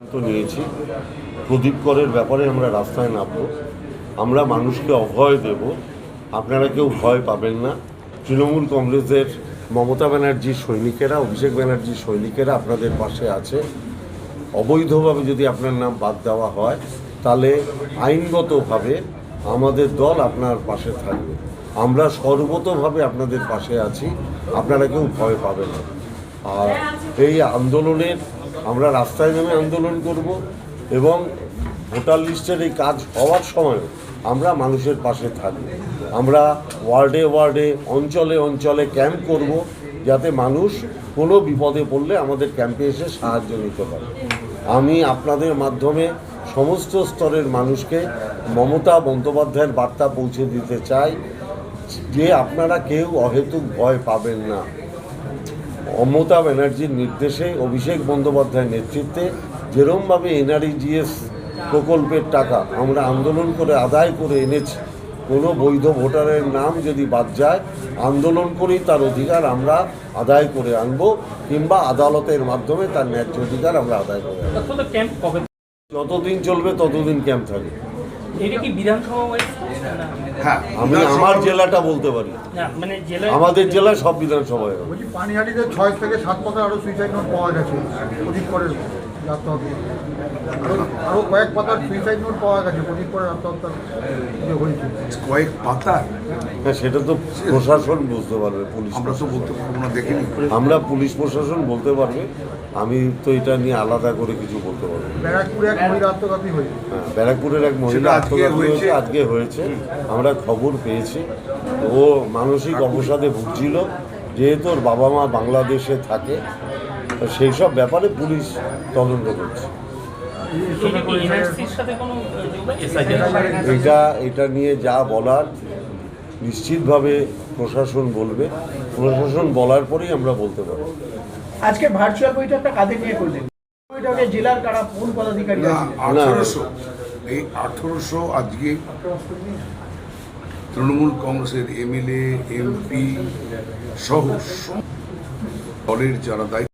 সিদ্ধান্ত নিয়েছি। প্রদীপ করের ব্যাপারে আমরা রাস্তায় নামবো। আমরা মানুষকে অভয় দেব। আপনারা কেউ ভয় পাবেন না। তৃণমূল কংগ্রেসের মমতা ব্যানার্জির সৈনিকেরা, অভিষেক ব্যানার্জির সৈনিকেরা আপনাদের পাশে আছে। অবৈধভাবে যদি আপনার নাম বাদ দেওয়া হয়, তাহলে আইনগতভাবে আমাদের দল আপনার পাশে থাকবে। আমরা সর্বতভাবে আপনাদের পাশে আছি। আপনারা কেউ ভয় পাবেন না। আর এই আন্দোলনের আমরা রাস্তায় নেমে আন্দোলন করব এবং ভোটার লিস্টের এই কাজ হওয়ার সময় আমরা মানুষের পাশে থাকব। আমরা ওয়ার্ডে ওয়ার্ডে, অঞ্চলে অঞ্চলে ক্যাম্প করব যাতে মানুষ কোনো বিপদে পড়লে আমাদের ক্যাম্পে এসে সাহায্য নিতে পারে। আমি আপনাদের মাধ্যমে সমস্ত স্তরের মানুষকে মমতা বন্দ্যোপাধ্যায়ের বার্তা পৌঁছে দিতে চাই যে আপনারা কেউ অহেতুক ভয় পাবেন না। মমতা ব্যানার্জির নির্দেশে অভিষেক বন্দ্যোপাধ্যায়ের নেতৃত্বে যেরমভাবে এনআরইজিএস প্রকল্পের টাকা আমরা আন্দোলন করে আদায় করে এনেছি কোনো বৈধ ভোটারের নাম যদি বাদ যায় আন্দোলন করেই তার অধিকার আমরা আদায় করে আনব কিংবা আদালতের মাধ্যমে তার ন্যায্য অধিকার আমরা আদায় করে যতদিন চলবে ততদিন ক্যাম্প থাকবে। এটা কি বিধানসভা হ্যাঁ আমি আমার জেলাটা বলতে পারি। না, মানে আমাদের জেলায় সব বিধানসভায় বলছি পানিহাটিতে ছয় থেকে সাত পাতার আরও সুইসাইড নোট পাওয়া গেছে অধিক করের আত্মহত্যা। আরও আরও কয়েক পাতার সুইসাইড নোট পাওয়া গেছে প্রদীপ করের আত্মহত্যার হয়েছে। কয়েক পাতা? হ্যাঁ সেটা তো প্রশাসন বুঝতে পারবে পুলিশ আমরা তো বলতে পারব না দেখিনি। আমরা পুলিশ প্রশাসন বলতে পারবে আমি তো এটা নিয়ে আলাদা করে কিছু বলতে পারব ব্যারাকপুরে এক মহিলা আত্মঘাতী হয়েছে। হ্যাঁ, ব্যারাকপুরের এক মহিলা আজকে আত্মঘাতী হয়েছে? আজকে হয়েছে। আমরা খবর পেয়েছি। ও মানসিক অবসাদে ভুগছিল। যেহেতু ওর বাবা মা বাংলাদেশে থাকে সেই সব ব্যাপারে পুলিশ তদন্ত করছে। এটা এটা এটা নিয়ে যা বলার নিশ্চিতভাবে প্রশাসন বলবে। প্রশাসন বলার পরেই আমরা বলতে পারব। আজকে ভার্চুয়াল বৈঠকটা কাদের নিয়ে করলেন? বৈঠকে জেলার কারা কোন পদাধিকারী আঠারোশো। এই আঠারোশো আজকে তৃণমূল কংগ্রেসের এমএলএ এমপি সহ দলের যারা দায়িত্ব